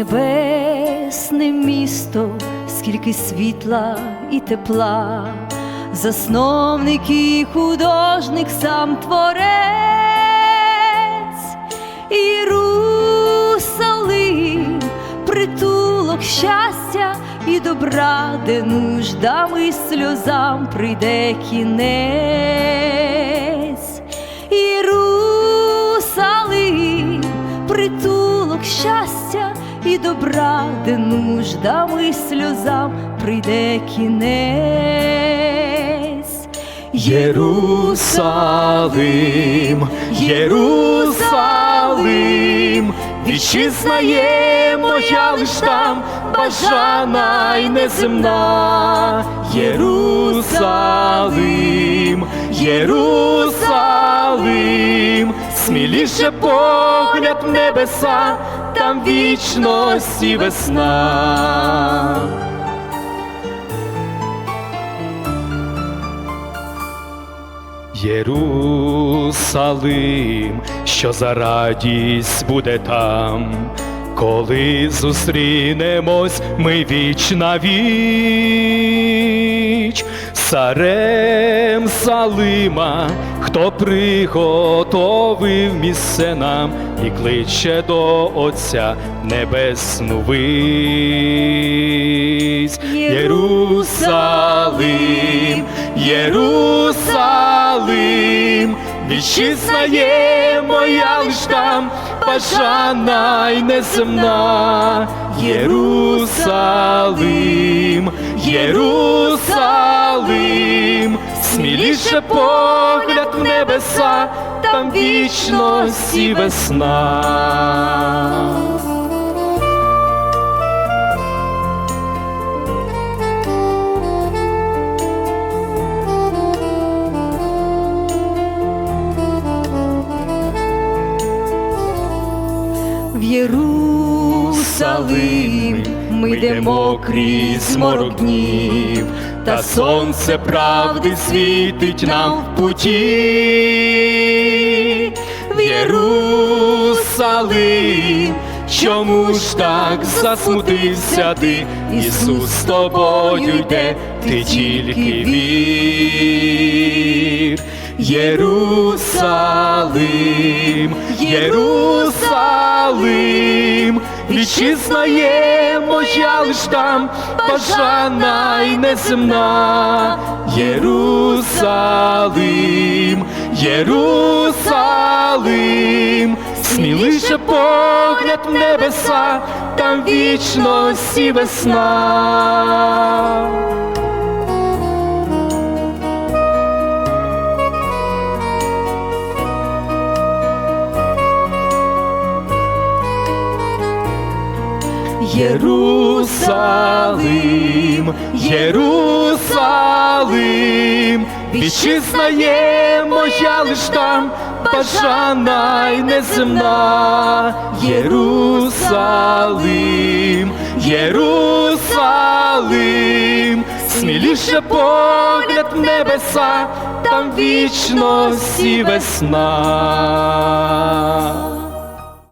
небесне місто, скільки світла і тепла, засновник і художник сам творець, Єрусалим, притулок щастя і добра, де нуждам і сльозам прийде кінець. Єрусалим, притулок щастя і добра, де нуждам і сльозам прийде кінець. Єрусалим, Єрусалим, вітчизна є моя лиш там, бажана й неземна. Єрусалим, Єрусалим, сміліше погляд небеса, там вічності весна. Єрусалим, що за радість буде там, коли зустрінемось ми віч на віч, Сарем Салима, хто приготовив місце нам і кличе до Отця небесну вись. Єрусалим, Єрусалим, вітчизна є моя лиш там, бажана й неземна. Єрусалим, Єрусалим, сміліше погляд в небеса, там вічності весна. В Єрусалим ми йдемо крізь морок днів, та сонце правди світить нам в путі. В Єрусалим, чому ж так засмутився ти? Ісус з тобою йде, ти тільки вір. Єрусалим, Єрусалим, вітчизна є моя лиш там, бажана й неземна. Єрусалим, Єрусалим, смілише погляд в небеса, там вічності весна. Єрусалим, Єрусалим, вітчизна є моя лиш там, бажана й неземна. Єрусалим, Єрусалим, сміліше погляд небеса, там вічності весна.